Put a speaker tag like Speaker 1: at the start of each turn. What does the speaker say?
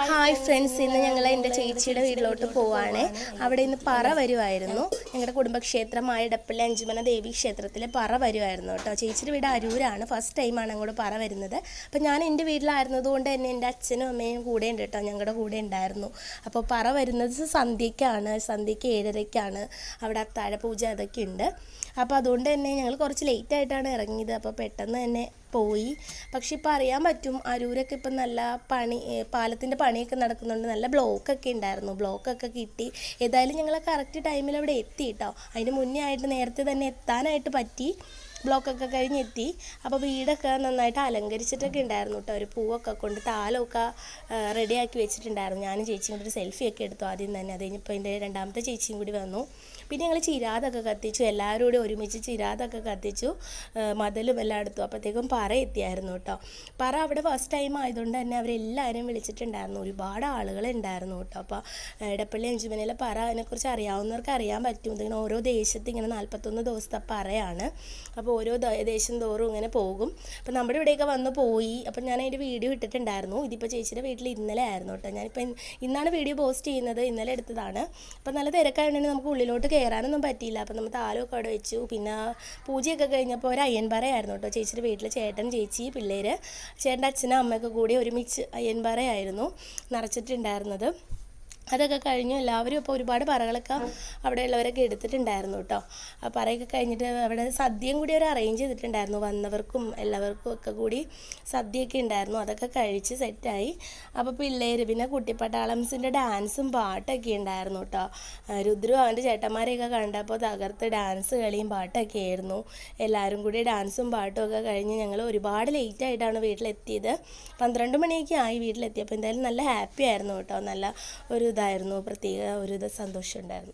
Speaker 1: Hi friends ഇന്ന് ഞങ്ങൾ എന്റെ ചേച്ചിയുടെ വീട്ടിലോട്ട് പോവാണ്. അവിടെ ഇന്ന് പറ വരുമായിരുന്നു ഞങ്ങളുടെ കുടുംബക്ഷേത്രമായ ഇടപ്പള്ളി അഞ്ചുമന ദേവി ക്ഷേത്രത്തിൽ പറ വരുമായിരുന്നു കേട്ടോ. ചേച്ചിയുടെ വീട് അരൂരാണ്. ഫസ്റ്റ് ടൈമാണ് അങ്ങോട്ട് പറ വരുന്നത്. അപ്പം ഞാൻ എന്റെ വീട്ടിലായിരുന്നതുകൊണ്ട് തന്നെ എന്റെ അച്ഛനും അമ്മയും കൂടെ ഉണ്ട് കേട്ടോ. ഞങ്ങളുടെ കൂടെ ഉണ്ടായിരുന്നു. അപ്പോൾ പറ വരുന്നത് സന്ധ്യയ്ക്കാണ്. സന്ധ്യയ്ക്ക് ഏഴരയ്ക്കാണ്. അവിടെ അത്താഴ പൂജ അതൊക്കെ ഉണ്ട്. അപ്പോൾ അതുകൊണ്ട് തന്നെ ഞങ്ങൾ കുറച്ച് ലേറ്റായിട്ടാണ് ഇറങ്ങിയത്. അപ്പോൾ പെട്ടെന്ന് തന്നെ പോയി. പക്ഷെ ഇപ്പോൾ അറിയാൻ പറ്റും അരൂരൊക്കെ ഇപ്പം നല്ല പണി പാലത്തിന്റെ പണിയൊക്കെ നടക്കുന്നുണ്ട്. നല്ല ബ്ലോക്കൊക്കെ ഉണ്ടായിരുന്നു ബ്ലോക്കൊക്കെ കിട്ടി. ഏതായാലും ഞങ്ങൾ കറക്റ്റ് ടൈമിൽ അവിടെ എത്തി കേട്ടോ അതിന് മുന്നേ ആയിട്ട് നേരത്തെ തന്നെ എത്താനായിട്ട് പറ്റി. ബ്ലോക്കൊക്കെ കഴിഞ്ഞ് എത്തി അപ്പോൾ വീടൊക്കെ നന്നായിട്ട് അലങ്കരിച്ചിട്ടൊക്കെ ഉണ്ടായിരുന്നു കേട്ടോ. ഒരു പൂവൊക്കെ കൊണ്ട് താലമൊക്കെ റെഡിയാക്കി വെച്ചിട്ടുണ്ടായിരുന്നു. ഞാനും ചേച്ചിയും കൂടി ഒരു സെൽഫിയൊക്കെ എടുത്തു ആദ്യം തന്നെ. അത് കഴിഞ്ഞപ്പോൾ എന്റെ രണ്ടാമത്തെ ചേച്ചിയും കൂടി വന്നു. പിന്നെ ഞങ്ങൾ ചിരാതൊക്കെ കത്തിച്ചു. എല്ലാവരും കൂടി ഒരുമിച്ച് ചിരാതൊക്കെ കത്തിച്ചു. മതലും എല്ലാം എടുത്തു. അപ്പോഴത്തേക്കും പറ എത്തിയായിരുന്നു കേട്ടോ. പറ അവിടെ ഫസ്റ്റ് ടൈം ആയതുകൊണ്ട് തന്നെ അവരെല്ലാവരും വിളിച്ചിട്ടുണ്ടായിരുന്നു. ഒരുപാട് ആളുകൾ ഉണ്ടായിരുന്നു കേട്ടോ. അപ്പോൾ ഇടപ്പള്ളി അഞ്ചുമനയിലെ പറ അതിനെക്കുറിച്ച് അറിയാവുന്നവർക്ക് അറിയാൻ പറ്റും. ഇതിങ്ങനെ ഓരോ ദേശത്ത് ഇങ്ങനെ നാൽപ്പത്തൊന്ന് ദിവസത്തെ പറയാണ്. അപ്പോൾ ഓരോ ദേശം തോറും ഇങ്ങനെ പോകും. അപ്പോൾ നമ്മുടെ ഇവിടെയൊക്കെ വന്ന് പോയി. അപ്പം ഞാൻ അതിന്റെ വീഡിയോ ഇട്ടിട്ടുണ്ടായിരുന്നു. ഇതിപ്പോൾ ചേച്ചിയുടെ വീട്ടിൽ ഇന്നലെ ആയിരുന്നു കേട്ടോ. ഞാനിപ്പോൾ ഇന്നാണ് വീഡിയോ പോസ്റ്റ് ചെയ്യുന്നത്. ഇന്നലെ എടുത്തതാണ്. അപ്പം നല്ല തിരക്കായതുകൊണ്ട് നമുക്ക് ഉള്ളിലോട്ട് കയറാനൊന്നും പറ്റിയില്ല. അപ്പം നമ്മൾ താലൊക്കെ അവിടെ വെച്ചു. പിന്നെ പൂജയൊക്കെ കഴിഞ്ഞപ്പോൾ ഒരു അയ്യൻപാറയായിരുന്നു കേട്ടോ. ചേച്ചിയുടെ വീട്ടിൽ ചേട്ടൻ ചേച്ചി പിള്ളേർ ചേട്ടന്റെ അച്ഛനും അമ്മയൊക്കെ കൂടി ഒരുമിച്ച് അയ്യൻപാറയായിരുന്നു. നിറച്ചിട്ടുണ്ടായിരുന്നത്. അതൊക്കെ കഴിഞ്ഞ് എല്ലാവരും ഇപ്പോൾ ഒരുപാട് പറകളൊക്കെ അവിടെയുള്ളവരൊക്കെ എടുത്തിട്ടുണ്ടായിരുന്നു കേട്ടോ. ആ പറയൊക്കെ കഴിഞ്ഞിട്ട് അവിടെ സദ്യയും കൂടി അവർ അറേഞ്ച് ചെയ്തിട്ടുണ്ടായിരുന്നു. വന്നവർക്കും എല്ലാവർക്കും ഒക്കെ കൂടി സദ്യയൊക്കെ ഉണ്ടായിരുന്നു. അതൊക്കെ കഴിച്ച് സെറ്റായി അപ്പോൾ പിള്ളേർ പിന്നെ കുട്ടിപ്പട്ടാളംസിന്റെ ഡാൻസും പാട്ടൊക്കെ ഉണ്ടായിരുന്നു കേട്ടോ. രുദ്രു അവന്റെ ചേട്ടന്മാരെയൊക്കെ കണ്ടപ്പോൾ തകർത്ത് ഡാൻസ് കളിയും പാട്ടൊക്കെ ആയിരുന്നു. എല്ലാവരും കൂടി ഡാൻസും പാട്ടും ഒക്കെ കഴിഞ്ഞ് ഞങ്ങൾ ഒരുപാട് ലേറ്റ് ആയിട്ടാണ് വീട്ടിലെത്തിയത്. പന്ത്രണ്ട് മണിയൊക്കെ ആയി വീട്ടിലെത്തിയപ്പോൾ എന്തായാലും നല്ല ഹാപ്പി ആയിരുന്നു കേട്ടോ. നല്ല ഒരു ഇതായിരുന്നു പ്രത്യേക ഒരു ഇത് സന്തോഷം ഉണ്ടായിരുന്നു.